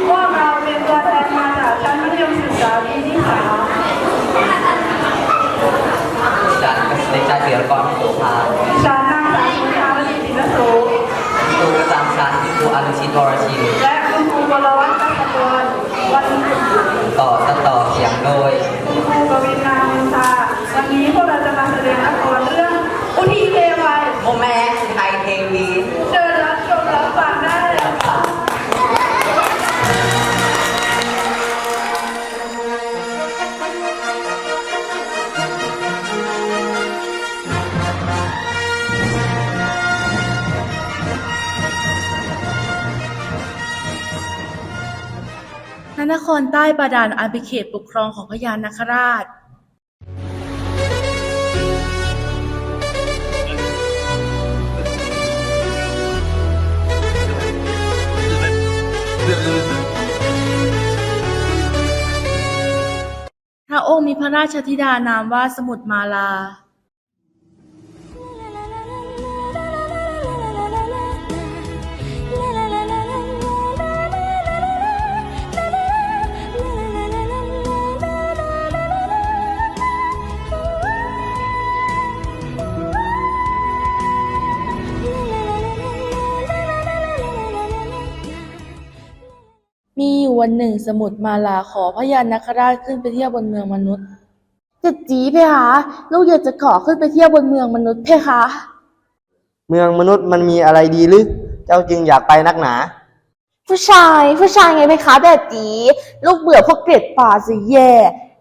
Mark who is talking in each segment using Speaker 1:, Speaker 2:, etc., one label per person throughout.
Speaker 1: พ ระ
Speaker 2: นคร
Speaker 3: ใต้บาดาลอาณาเขตปกครองของพญานาคราชพระองค์มีพระราชธิดานามว่าสมุทรมาลา มีอยู่วันหนึ่งสมุทรมาลาขอพระยานาคราชขึ้นไปเที่ยวบนเมืองมนุษย์จะจีเพคะลูกอยากจะขอขึ้นไปเที่ยวบนเมืองมนุษย์เพคะ
Speaker 4: เมืองมนุษย์มันมีอะไรดีหรือ เจ้าจึงอยากไปนักหนา
Speaker 3: ผู้ชายผู้ชายไงเพคะแต่จีลูกเบื่อพวกเกล็ดป่าสิแย่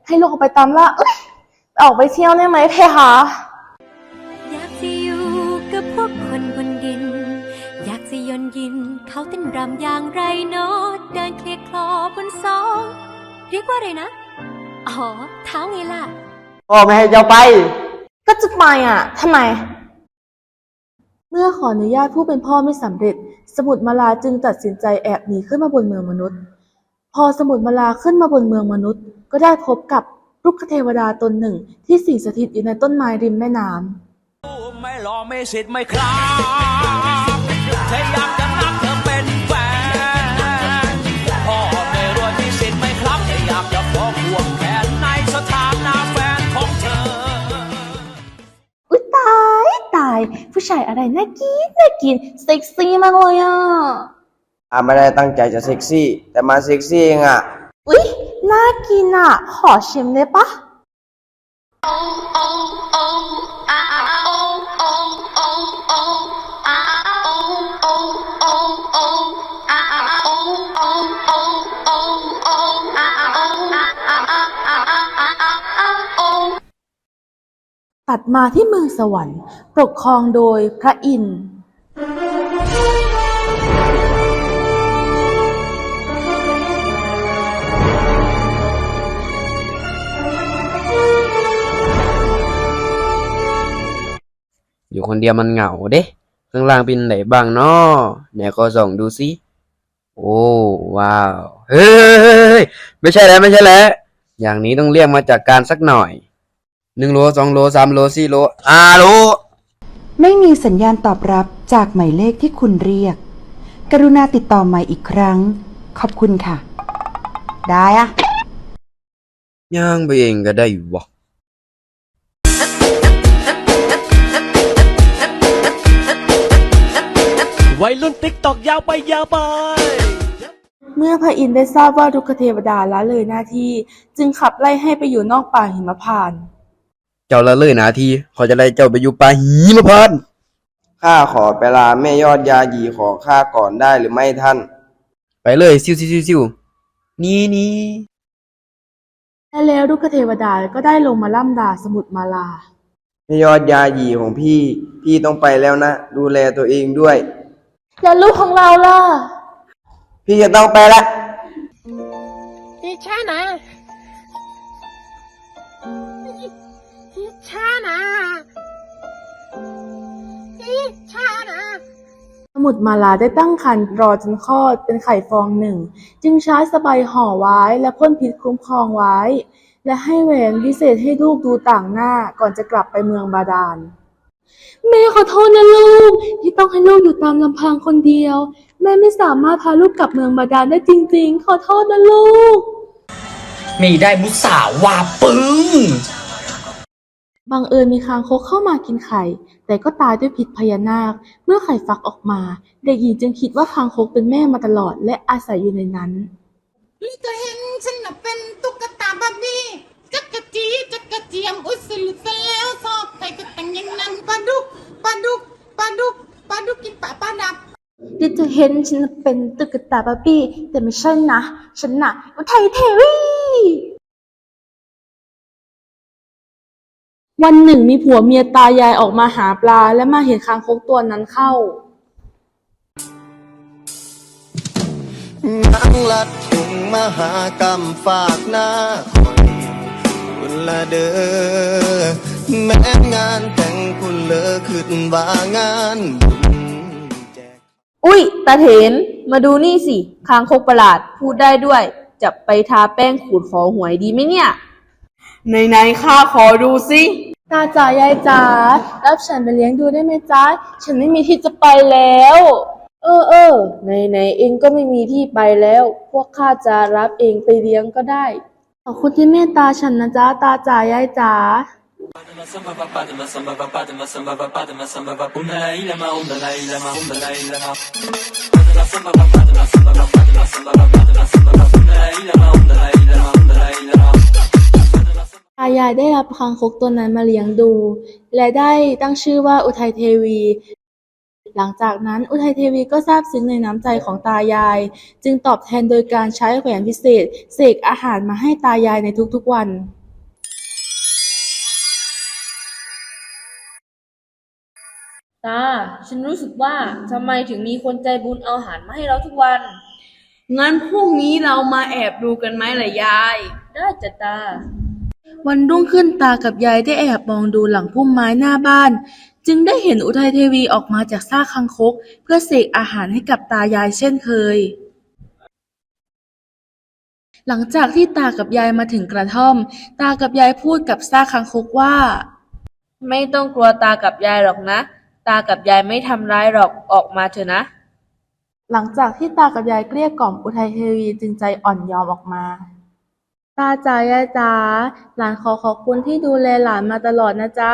Speaker 3: ให้ลูกออกไปตามล่าเอ้ยออกไปเที่ยวได้ไหมเพคะ
Speaker 5: เขาเต้นรำอย่างไรเนอเดินเคลียร์คลอบนสอง เรียกว่าอะไรนะ อ๋อ เท้าไงล่ะ
Speaker 4: พ่อไม่ให้เจ้าไป
Speaker 3: ก็จะไปอะทำไม เมื่อขออนุญาตผู้เป็นพ่อไม่สำเร็จ สมุทรมาลาจึงตัดสินใจแอบหนีขึ้นมาบนเมืองมนุษย์ พอสมุทรมาลาขึ้นมาบนเมืองมนุษย์ ก็ได้พบกับรุกขเทวดาตนหนึ่งที่สิงสถิตอยู่ในต้นไม้ริมแม่น้ำ
Speaker 6: ไม่รอไม่สิทธิ์ไม่ครับฉันอยากจะ
Speaker 3: ผู้ชายอะไรน่ากินน่ากินเซ็กซี่มากเลยอะ
Speaker 4: อ่าไม่ได้ตั้งใจจะเซ็กซี่ แต่มาเซ็กซี่เองอะ
Speaker 3: อุ้ยน่ากินอะ ขอชิมได้ปะ ตัดมาที่เมืองสวรรค์ ปกครองโดยพระอินทร์
Speaker 7: อยู่คนเดียวมันเหงาเด้ ข้างล่างเป็นไหนบ้างเนาะไหนก็ส่องดูสิโอ้ ว้าว เฮ้ย ไม่ใช่แล้ว ไม่ใช่แล้ว อย่างนี้ต้องเรียกมาจากการสักหน่อย หนึ่งโลสองโลสามโลสี่โลอ่าโล
Speaker 8: ไม่มีสัญญาณตอบรับจากหมายเลขที่คุณเรียก กรุณาติดต่อใหม่อีกครั้ง ขอบคุณค่ะ ได้อะ
Speaker 7: ย่างไปเองก็ได้วะ
Speaker 6: วัยรุ่นติ๊กตอกยาวไปยาวไป
Speaker 3: เมื่อพระอินทร์ได้ทราบว่ารุกขเทวดาละเลยหน้าที่ จึงขับไล่ให้ไปอยู่นอกป่าหิมพานต์
Speaker 7: เจ้าละเลยนาทีเขาจะไล่เจ้าไปอยู่ป่าหิมพานต์
Speaker 4: ข้าขอไปลาแม่ยอดยาหยีขอข้าก่อนได้หรือไม่ท่าน
Speaker 7: ไปเลยซิวซิวซิวซิวนี่นี่
Speaker 3: และแล้วรุกขเทวดาก็ได้ลงมาล่ำด่าสมุทรมาลา
Speaker 4: แม่ยอดยาหยีของพี่ พี่ต้องไปแล้วนะ ดูแลตัวเองด้วย
Speaker 3: แล้วลูกของเราล่ะ
Speaker 4: พี่จะต้องไปละ
Speaker 3: สมุทรมาลาได้ตั้งครรภ์รอจนคลอดเป็นไข่ฟองหนึ่ง จึงใช้สบายห่อไว้และพ่นพิษคุ้มครองไว้ และให้แหวนพิเศษให้ลูกดูต่างหน้าก่อนจะกลับไปเมืองบาดาลแม่ขอโทษนะลูก ที่ต้องให้ลูกอยู่ตามลำพังคนเดียว แม่ไม่สามารถพาลูกกลับเมืองบาดาลได้จริง ๆ ขอโทษนะลูก
Speaker 2: มีได้มุสาวาปึ้ง
Speaker 3: บังเอิญมีคางคกเข้ามากินไข่ แต่ก็ตายด้วยพิษพญานาค เมื่อไข่ฟักออกมา เด็กหญิงจึงคิดว่าคางคกเป็นแม่มาตลอด และอาศัยอยู่ในนั้น
Speaker 9: ลิจะเห็นฉันน่ะเป็นตุ๊กตาบาร์บี้จักกะจีจักกะเจียมอุยสลุดซะแล้วชอบใครก็แต่งอย่างนั้นปลาดุกปลาดุกปลาดุกปลาดุกกินปลาปลาดับ
Speaker 3: ดิจะเห็นฉันเป็นตุ๊กตาบาร์บี้แต่ไม่ใช่นะ ฉันน่ะอุทัยเทวี วันหนึ่งมีผัวเมียตายายออกมาหาปลา และมาเห็นคางคกตัวนั้นเข้า
Speaker 10: นางลัดถุงมหากรรมฝากหน้าคอยคุณละเด้อแม้งานแต่งคุณเลอขึ้นว่างานบุญแจก
Speaker 3: อุ้ยตาเถน มาดูนี่สิ คางคกประหลาด พูดได้ด้วย จะไปทาแป้งขูดขอหวยดีไหมเนี่ย ไหนๆข้าขอดูสิ ตาจ๋ายายจ๋ารับฉันไปเลี้ยงดูได้ไหมจ๊ะ ฉันไม่มีที่จะไปแล้ว เออเออไหนเองก็ไม่มีที่ไปแล้ว พวกข้าจะรับเองไปเลี้ยงก็ได้ ขอบคุณที่เมตตาฉันนะจ๊ะตาจ๋ายายจ๋าตายายได้รับคางคกตัวนั้นมาเลี้ยงดู และได้ตั้งชื่อว่าอุทัยเทวี หลังจากนั้นอุทัยเทวีก็ซาบซึ้งในน้ำใจของตายาย จึงตอบแทนโดยการใช้แหวนพิเศษ เสกอาหารมาให้ตายายในทุกๆวัน
Speaker 11: ตา ฉันรู้สึกว่าทำไมถึงมีคนใจบุญเอาอาหารมาให้เราทุกวัน
Speaker 1: งั้นพรุ่งนี้เรามาแอบดูกันไหมล่ะยาย
Speaker 11: ได้จ้ะตา
Speaker 3: วันรุ่งขึ้นตากับยายได้แอบมองดูหลังพุ่มไม้หน้าบ้าน จึงได้เห็นอุทัยเทวีออกมาจากซากคังคก เพื่อเสกอาหารให้กับตายายเช่นเคย หลังจากที่ตากับยายมาถึงกระท่อม ตากับยายพูดกับซากคังคกว่า
Speaker 11: ไม่ต้องกลัวตากับยายหรอกนะ ตากับยายไม่ทำร้ายหรอกออกมาเถอะนะ
Speaker 3: หลังจากที่ตากับยายเกลี้ยกล่อมอุทัยเทวีจึงใจอ่อนยอมออกมา ตาจ๋ายายจ๋าหลานขอขอบคุณที่ดูแลหลานมาตลอดนะจ๊ะ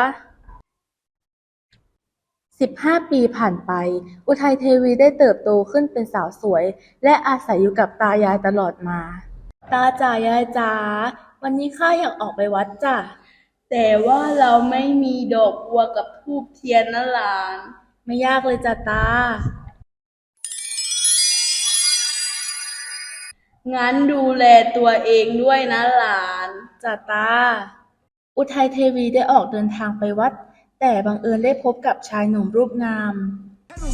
Speaker 3: สิบห้าปีผ่านไป อุทัยเทวีได้เติบโตขึ้นเป็นสาวสวย และอาศัยอยู่กับตายายตลอดมา ตาจ๋ายายจ๋าวันนี้ข้าอยากออกไปวัดจ้ะ แต่ว่าเราไม่มีดอกบัวกับทูบเทียนนะหลาน ไม่ยากเลยจ้ะตา งั้นดูแลตัวเองด้วยนะหลานจ้ะตา อุทัยเทวีได้ออกเดินทางไปวัด แต่บังเอิญได้พบกับชายหนุ่มรูปงาม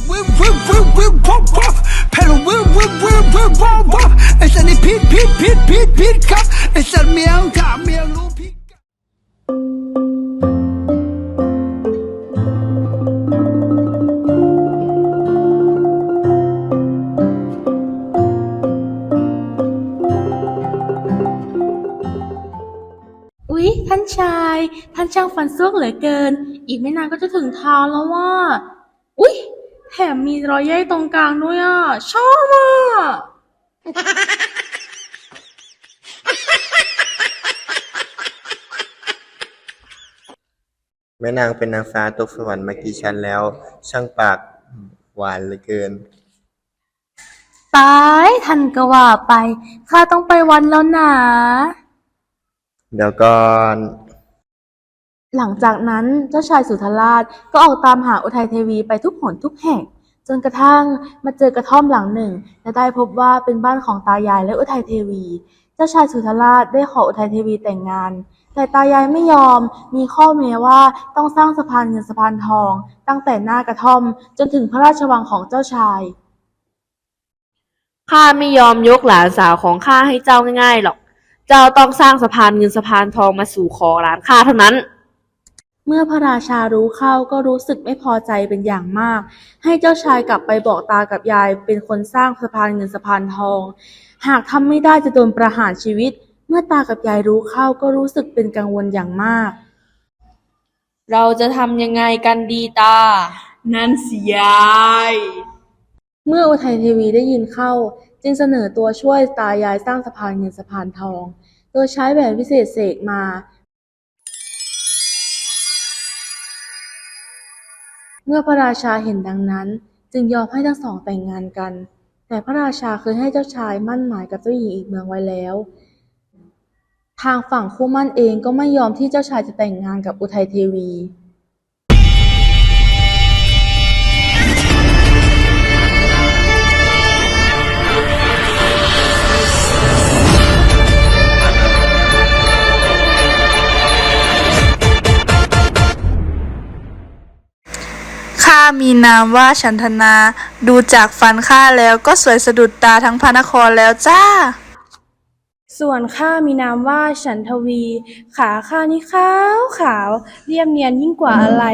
Speaker 6: Whip, whip, whip, whip, wop, wop. Pedal, whip, whip, whip, whip, wop, wop. ไอ้สันนี่พิษพิษพิษพิษพิษครับไอ้สันเมียงกะเมียงรู้พิษ
Speaker 3: ท่านช่างฟันซ่วงเหลือเกิน อีกไม่นานก็จะถึงทางแล้วว่า อุ๊ย แถมมีรอยแยกตรงกลางด้วยอะ ชอบอะ
Speaker 4: แม่นางเป็นนางฟ้าตกสวรรค์มากี่ชั้นแล้ว ช่างปากหวานเหลือเกิน
Speaker 3: ตายท่านก็ว่าไป ข้าต้องไปวันแล้วนะ
Speaker 4: เดี๋ยวก่อน
Speaker 3: หลังจากนั้นเจ้าชายสุธราชก็ออกตามหาอุทัยเทวีไปทุกหนทุกแห่ง จนกระทั่งมาเจอกระท่อมหลังหนึ่ง และได้พบว่าเป็นบ้านของตายายและอุทัยเทวี เจ้าชายสุธราชได้ขออุทัยเทวีแต่งงาน แต่ตายายไม่ยอมมีข้อแม้ว่าต้องสร้างสะพานเงินสะพานทอง ตั้งแต่หน้ากระท่อมจนถึงพระราชวังของเจ้าชาย
Speaker 11: ข้าไม่ยอมยกหลานสาวของข้าให้เจ้าง่ายๆหรอก เจ้าต้องสร้างสะพานเงินสะพานทองมาสู่ขอหลานข้าเท่านั้น
Speaker 3: เมื่อพระราชารู้เข้าก็รู้สึกไม่พอใจเป็นอย่างมาก ให้เจ้าชายกลับไปบอกตากับยายเป็นคนสร้างสะพานเงินสะพานทอง หากทำไม่ได้จะโดนประหารชีวิต เมื่อตากับยายรู้เข้าก็รู้สึกเป็นกังวลอย่างมาก
Speaker 11: เราจะทำยังไงกันดีตา
Speaker 1: นั่นสิยาย
Speaker 3: เมื่ออุทัยทีวีได้ยินเข้า จึงเสนอตัวช่วยตายายสร้างสะพานเงินสะพานทอง โดยใช้แหวนวิเศษเสกมา เมื่อพระราชาเห็นดังนั้น จึงยอมให้ทั้งสองแต่งงานกัน แต่พระราชาเคยให้เจ้าชายมั่นหมายกับเจ้าหญิงอีกเมืองไว้แล้ว ทางฝั่งคู่มั่นเองก็ไม่ยอมที่เจ้าชายจะแต่งงานกับอุทัยเทวี
Speaker 1: มีนามว่าฉันทนา ดูจากฟันข้าแล้วก็สวยสะดุดตาทั้งพระนครแล้วจ้า
Speaker 11: ส่วนข้ามีนามว่าฉันทวี ขาข้านี่ขาวขาวเรียบเนียนยิ่งกว่าอะไร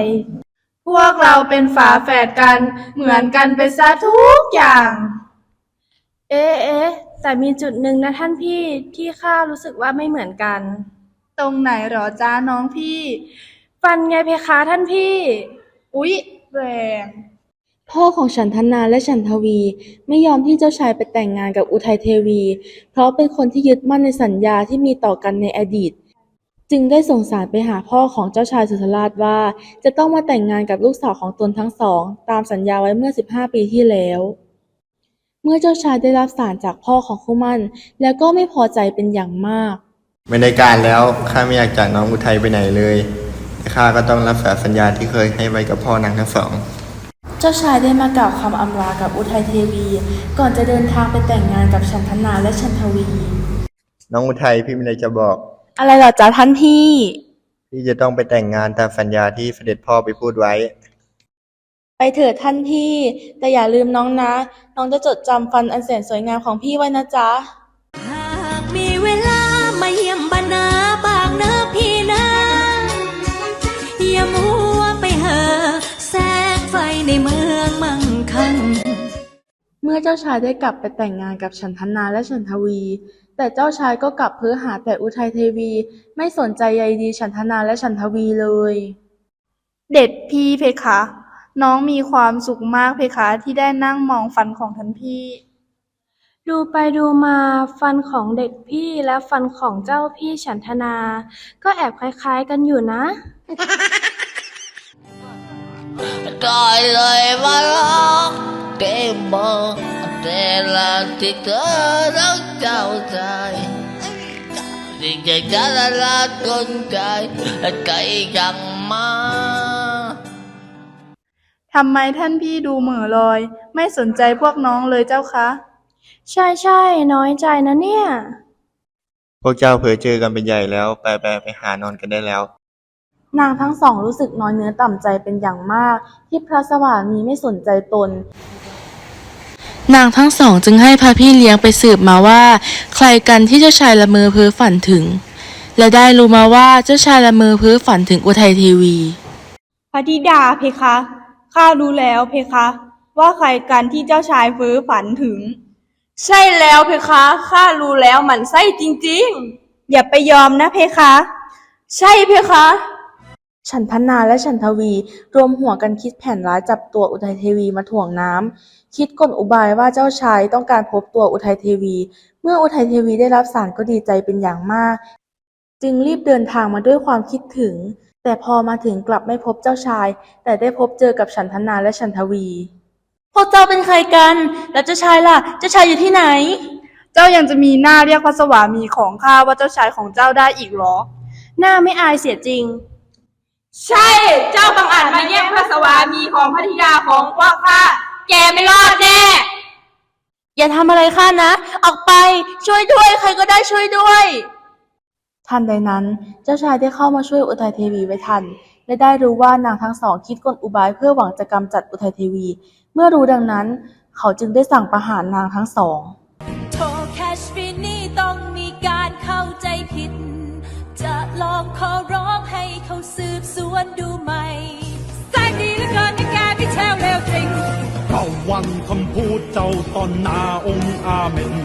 Speaker 1: พวกเราเป็นฝาแฝดกัน เหมือนกันไปซะทุกอย่าง
Speaker 11: เอ๊ะเอ๊ะแต่มีจุดหนึ่งนะท่านพี่ที่ข้ารู้สึกว่าไม่เหมือนกัน
Speaker 1: ตรงไหนหรอจ้าน้องพี่
Speaker 11: ฟันไงเพคะท่านพี่
Speaker 1: อุ๊ย แรง
Speaker 3: พ่อของฉันทนาและฉันทวี ไม่ยอมที่เจ้าชายไปแต่งงานกับอุทัยเทวี เพราะเป็นคนที่ยึดมั่นในสัญญาที่มีต่อกันในอดีต จึงได้ส่งสารไปหาพ่อของเจ้าชายสุธราชว่า จะต้องมาแต่งงานกับลูกสาวของตนทั้งสอง ตามสัญญาไว้เมื่อ 15 ปีที่แล้ว เมื่อเจ้าชายได้รับสารจากพ่อของคู่หมั่น แล้วก็ไม่พอใจเป็นอย่างมาก
Speaker 4: ไม่ได้การแล้วข้าไม่อยากจากน้องอุทัยไปไหนเลยแต่ ข้าก็ต้องรักษาสัญญาที่เคยให้ไว้กับพ่อนางทั้งสอง
Speaker 3: เจ้าชายได้มากล่าวคำอำลากับอุทัยเทวี ก่อนจะเดินทางไปแต่งงานกับฉันทนาและฉันทวี
Speaker 4: น้องอุทัยพี่มีอะไรจะบอก
Speaker 11: อะไรเหรอจ๊ะท่านพี่
Speaker 4: พี่จะต้องไปแต่งงานตามสัญญาที่เสด็จพ่อไปพูดไว้
Speaker 3: ไปเถิดท่านพี่ แต่อย่าลืมน้องนะ น้องจะจดจำฟันอันแสนสวยงามของพี่ไว้นะจ๊ะ
Speaker 5: หากมีเวลามาเยี่ยมบรรณา อย่ามัวไปเหอะแสงไฟในเมืองมั่งคั่ง
Speaker 3: เมื่อเจ้าชายได้กลับไปแต่งงานกับฉันทนาและฉันทวี แต่เจ้าชายก็กลับเพ้อหาแต่อุทัยเทวี ไม่สนใจใยดีฉันทนาและฉันทวีเลย
Speaker 1: เด็ดพี่เพคะ น้องมีความสุขมากเพคะที่ได้นั่งมองฟันของท่านพี่
Speaker 11: ดูไปดูมาฟันของเด็กพี่และฟันของเจ้าพี่ฉันทนา ก็แอบคล้ายๆกันอยู่นะ
Speaker 6: ได้เลยมาลอกเกมบอลแต่ละที่เธอรักเจ้าใจสิ่งที่จะละลาคนใจไกลยังมา
Speaker 1: ทำไมท่านพี่ดูเหม่อลอย ไม่สนใจพวกน้องเลยเจ้าคะ
Speaker 11: ใช่ใช่ๆน้อยใจนะเนี่ย
Speaker 4: พวกเจ้าเผลอเจอกันเป็นใหญ่แล้ว ไปไปไปหานอนกันได้แล้ว
Speaker 3: นางทั้งสองรู้สึกน้อยเนื้อต่ำใจเป็นอย่างมาก ที่พระสวามีไม่สนใจตน นางทั้งสองจึงให้พระพี่เลี้ยงไปสืบมาว่า ใครกันที่เจ้าชายละเมอเพ้อฝันถึง และได้รู้มาว่าเจ้าชายละเมอเพ้อฝันถึงอุทัยเทวี
Speaker 1: พระธิดาเพคะ ข้ารู้แล้วเพคะ ว่าใครกันที่เจ้าชายเฟ้อฝันถึง ใช่แล้วเพคะ ข้ารู้แล้วมันไส้จริงๆ อย่าไปยอมนะเพคะ ใช่เพคะ
Speaker 3: ฉันทนาและฉันทวีรวมหัวกันคิดแผนร้ายจับตัวอุทัยเทวีมาถ่วงน้ำคิดกลอุบายว่าเจ้าชายต้องการพบตัวอุทัยเทวี เมื่ออุทัยเทวีได้รับสารก็ดีใจเป็นอย่างมาก จึงรีบเดินทางมาด้วยความคิดถึง แต่พอมาถึงกลับไม่พบเจ้าชาย แต่ได้พบเจอกับฉันทนาและฉันทวีพวกเจ้าเป็นใครกัน แล้วเจ้าชายล่ะ เจ้าชายอยู่ที่ไหน
Speaker 1: เจ้ายังจะมีหน้าเรียกพระสวามีของข้าว่าเจ้าชายของเจ้าได้อีกเหรอ
Speaker 11: หน้าไม่อายเสียจริง
Speaker 1: ใช่ เจ้าบังอาจมาแย่งพระสวามีของพระธิดาของพวกข้า แกไม่รอดแน่
Speaker 3: อย่าทำอะไรข้านะ ออกไปช่วยด้วย ใครก็ได้ช่วยด้วย ทันใดนั้น เจ้าชายได้เข้ามาช่วยอุทัยเทวีไว้ทัน และได้รู้ว่านางทั้งสองคิดกลอุบายเพื่อหวังจะกำจัดอุทัยเทวี เมื่อรู้ดังนั้น เขาจึงได้สั่งประหารนางทั้งสอง
Speaker 5: โทรแคชฟินี่ต้องมีการเข้าใจผิด จะลองขอร้ วนดูใหมสายดีเหลือเกินนะแกพี่แชวเลวจริง
Speaker 6: เข้าวังคำพูดเจ้าตอนหนาองค์อาเมน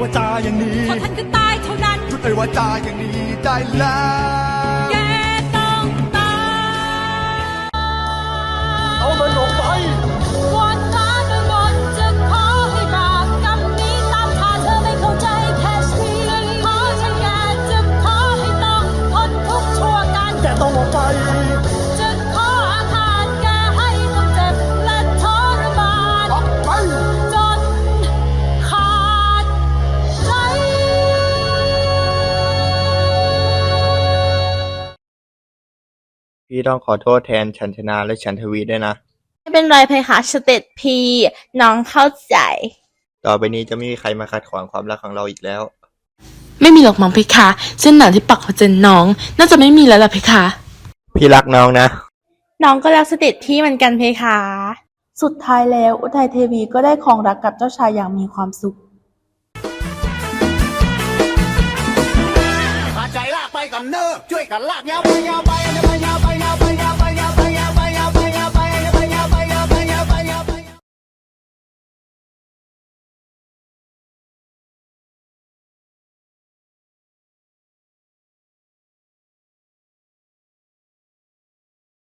Speaker 5: ว่าจา
Speaker 12: อย่าง
Speaker 13: นี้
Speaker 12: พอท่านก็ตายเท่านั้น
Speaker 13: หยุดไอ้ว่าจาอย่างนี้ได้แล้ว
Speaker 12: แกต้องตาย
Speaker 13: เอามันออกไป
Speaker 12: วันนั้นบนจะขอให้บาปกรรมนี้ตามหาเธอไม่เข้าใจแค่ชีขอฉันแกจะขอให้ต้องทนทุกข์ชั่วกัน
Speaker 13: แกต้องออกไป
Speaker 4: พี่ต้องขอโทษแทนชันชนาและชันทวีด้วยนะ
Speaker 3: ไม่เป็นไรเพคะสเตตพีน้องเข้าใจ
Speaker 4: ต่อไปนี้จะไม่มีใครมาขัดขวางความรักของเราอีกแล้ว
Speaker 14: ไม่มีหรอกมั้งเพคะเส้นหนาที่ปักหัวใจน้อง น่าจะไม่มีแล้วล่ะเพคะ
Speaker 4: พี่รักน้องนะ
Speaker 3: น้องก็รักสเตตพี่เหมือนกันเพคะ สุดท้ายแล้วอุทัยเทวีก็ได้ครองรักกับเจ้าชายอย่างมีความสุข
Speaker 13: ขาใจลากไปกันเนอะช่วยกันลากยาวไปยาวไปยาวไปยาวไป